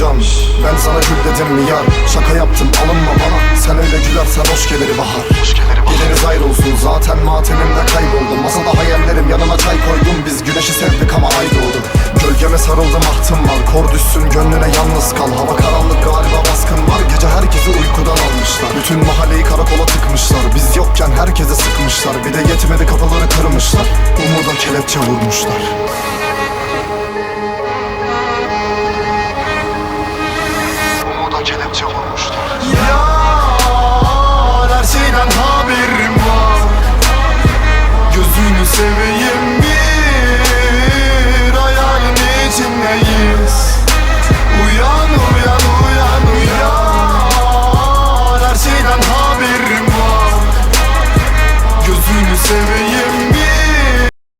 can. Ben sana gül dedim mi yar. Şaka yaptım alınma bana. Sen öyle gülersen hoş gelir bahar. Geceniz ayrı olsun zaten matemimde kayboldum. Masada hayallerim. Yanına çay koydum. Biz güneşi sevdik ama ay doğdu Gölgeme sarıldım. Ahtım var. Kor düşsün. Gönlüne yalnız kal. Hava karanlık. Galiba baskın var. Gece herkesi uykudan almışlar. Bütün mahalleyi karakola tıkmışlar. Biz yokken herkese sıkmışlar. Bir de yetmedi kapıları kırmışlar. Umuda kelepçe vurmuşlar seveyim bir Hayalin içindeyiz. Uyan uyan uyan uyan. Her şeyden haberim var. Gözünü seveyim.